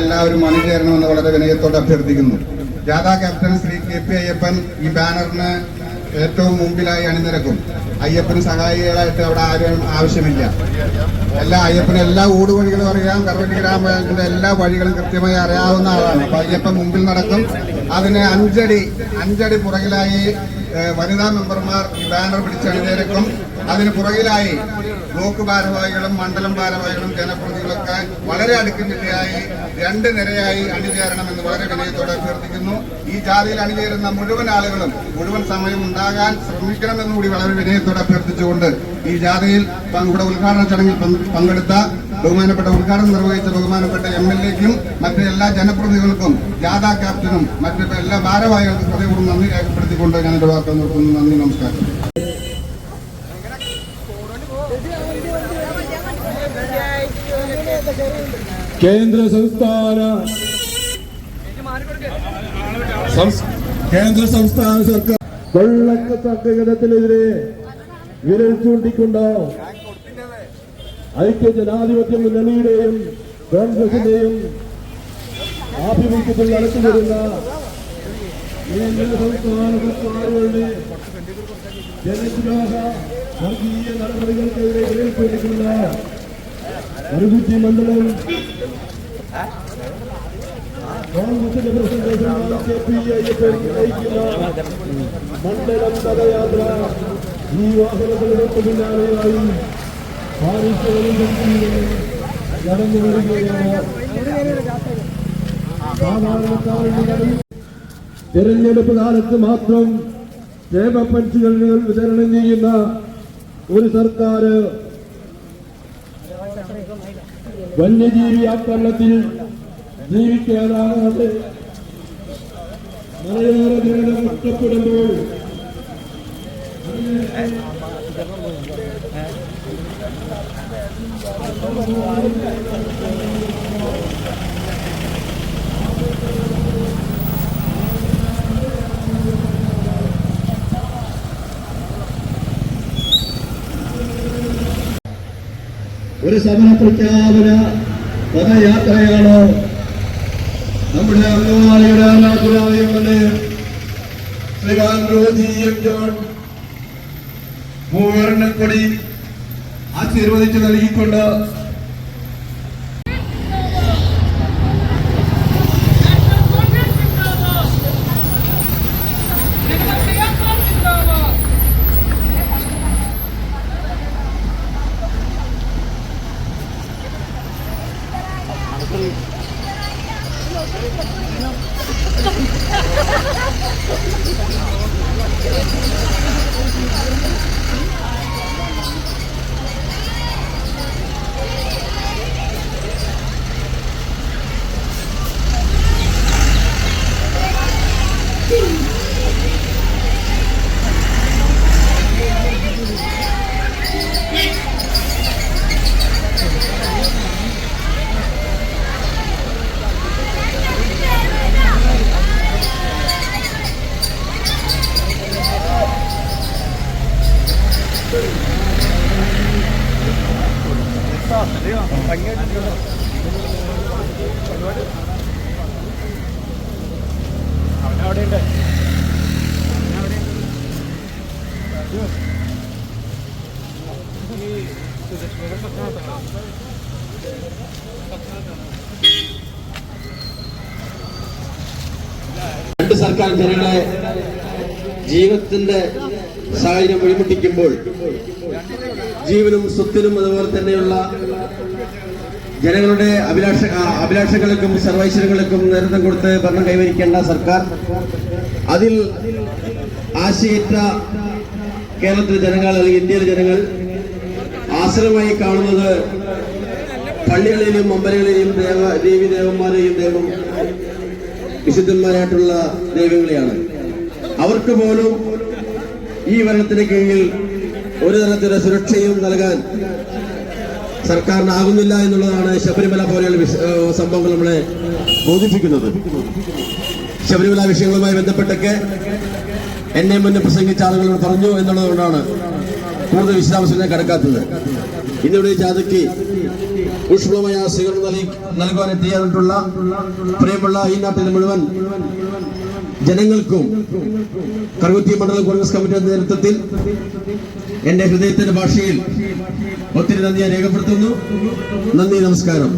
എല്ലാവരും അണിചേരണമെന്ന് വളരെ വിനയത്തോടെ അഭ്യർത്ഥിക്കുന്നു. ജാഥാ captain Shri K P Ayyappan ഈ ബാനറിന് ഏറ്റവും മുമ്പിലായി അണിനിരക്കും. അയ്യപ്പന് സഹായികളായിട്ട് അവിടെ ആരും ആവശ്യമില്ല. എല്ലാ അയ്യപ്പന് എല്ലാ ഊടുവഴികളും അറിയാം. കർവട്ടി ഗ്രാമത്തിന്റെ എല്ലാ വഴികളും കൃത്യമായി അറിയാവുന്ന ആളാണ്. അപ്പൊ അയ്യപ്പൻ മുമ്പിൽ നടക്കും. അതിന് അഞ്ചടി അഞ്ചടി പുറകിലായി വനിതാ മെമ്പർമാർ ബാനർ പിടിച്ച് അണിനിരക്കും. അതിന് പുറകിലായി ബ്ലോക്ക് ഭാരവാഹികളും മണ്ഡലം ഭാരവാഹികളും ജനപ്രതിനിധികളൊക്കെ വളരെ അടുക്കുന്നില്ലയായി രണ്ട് നിരയായി അണിചേരണമെന്ന് വളരെ വിനയത്തോടെ അഭ്യർത്ഥിക്കുന്നു. ഈ ജാതിയിൽ അണിചേരുന്ന മുഴുവൻ ആളുകളും മുഴുവൻ സമയം ഉണ്ടാകാൻ ശ്രമിക്കണമെന്ന് കൂടി വളരെ വിനയത്തോടെ അഭ്യർത്ഥിച്ചുകൊണ്ട് ഈ ജാതിയിൽ ഇവിടെ ഉദ്ഘാടന ചടങ്ങിൽ പങ്കെടുത്ത ബഹുമാനപ്പെട്ട ഉദ്ഘാടനം നിർവഹിച്ച ബഹുമാനപ്പെട്ട എം എൽ എക്കും മറ്റ് എല്ലാ ജനപ്രതിനിധികൾക്കും ജാഥാ ക്യാപ്റ്റനും മറ്റ് എല്ലാ ഭാരവാഹികൾക്കും ഹൃദയപൂർവം നന്ദി രേഖപ്പെടുത്തിക്കൊണ്ട് ഞാൻ എന്റെ വാർത്ത നിർത്തുന്നു. നന്ദി നമസ്കാരം. കേന്ദ്ര സംസ്ഥാന കേന്ദ്ര സംസ്ഥാന സർക്കാർ കൊള്ളക്കത്തക്കത്തിനെതിരെ വിരൽ ചൂണ്ടിക്കൊണ്ട് ഐക്യ ജനാധിപത്യ മുന്നണിയുടെയും കോൺഗ്രസിന്റെയും ആഭിമുഖ്യത്തിൽ നടത്തിവരുന്ന കേന്ദ്ര സംസ്ഥാന സർക്കാരുകളുടെ ജനദ്രോഹ വർഗീയ നടപടികൾക്കെതിരെ വിരൽ ചൂണ്ടിക്കൊണ്ട് നയിക്കുന്ന മണ്ഡലം പദയാത്ര. ഈ വാഹനങ്ങളുടെ പിന്നാലെയായി പാരിസ്ഥിതിക നടന്നു വരികയാണ്. തെരഞ്ഞെടുപ്പ് കാലത്ത് മാത്രം ക്ഷേമ പെൻഷനുകൾ വിതരണം ചെയ്യുന്ന ഒരു സർക്കാർ വന്യജീവി ആക്രമണത്തിൽ ജീവിക്കാതാകാതെ മലയോര ജനത കഷ്ടപ്പെടുമ്പോൾ ഒരു സമര പ്രഖ്യാപന പദയാത്രയാണ്? നമ്മുടെ അംഗവാളിയുടെ ആരാധനായ ശ്രീകാന്ത് റോജി എം ജോൺ മൂവർണക്കൊടി ആശീർവദിച്ച് നൽകിക്കൊണ്ട് Thank you. രണ്ട് സർക്കാർ ജനങ്ങളെ ജീവിതത്തിന്റെ സാഹചര്യം വഴിമുട്ടിക്കുമ്പോൾ ജീവനും സ്വത്തിനും അതുപോലെ തന്നെയുള്ള ജനങ്ങളുടെ അഭിലാഷ അഭിലാഷങ്ങൾക്കും സർവൈശ്വര്യങ്ങൾക്കും നേതൃത്വം കൊടുത്ത് ഭരണം കൈവരിക്കേണ്ട സർക്കാർ. അതിൽ ആശയേറ്റ കേരളത്തിലെ ജനങ്ങൾ അല്ലെങ്കിൽ ഇന്ത്യയിലെ ജനങ്ങൾ ആശ്രമമായി കാണുന്നത് പള്ളികളിലെയും അമ്പലങ്ങളിലെയും ദേവ ദേവി ദേവന്മാരെയും ദേവം വിശുദ്ധന്മാരായിട്ടുള്ള ദൈവങ്ങളെയാണ്. അവർക്ക് പോലും ഈ ഭരണത്തിന് കീഴിൽ ഒരു തരത്തിലുള്ള സുരക്ഷയും നൽകാൻ സർക്കാരിനാകുന്നില്ല എന്നുള്ളതാണ് ശബരിമല പോലെയുള്ള സംഭവങ്ങൾ നമ്മളെ ബോധിപ്പിക്കുന്നത്. ശബരിമല വിഷയങ്ങളുമായി ബന്ധപ്പെട്ടൊക്കെ എന്നെ മുന്നേ പ്രസംഗിച്ച ആളുകളോട് പറഞ്ഞു എന്നുള്ളതുകൊണ്ടാണ് കൂടുതൽ വിശദാംശങ്ങൾ കിടക്കാത്തത്. ഇന്നിവിടെ ജാഥയ്ക്ക് ഊഷ്മളമായ സ്വീകരണം നൽകി നൽകുവാൻ എത്തിയിട്ടുള്ള പ്രിയമുള്ള ഈ നാട്ടിലെ മുഴുവൻ ജനങ്ങൾക്കും കറുകുത്തി മണ്ഡലം കോൺഗ്രസ് കമ്മിറ്റിയുടെ നേതൃത്വത്തിൽ എന്റെ ഹൃദയത്തിന്റെ ഭാഷയിൽ ഒത്തിരി നന്ദി ഞാൻ രേഖപ്പെടുത്തുന്നു. നന്ദി നമസ്കാരം.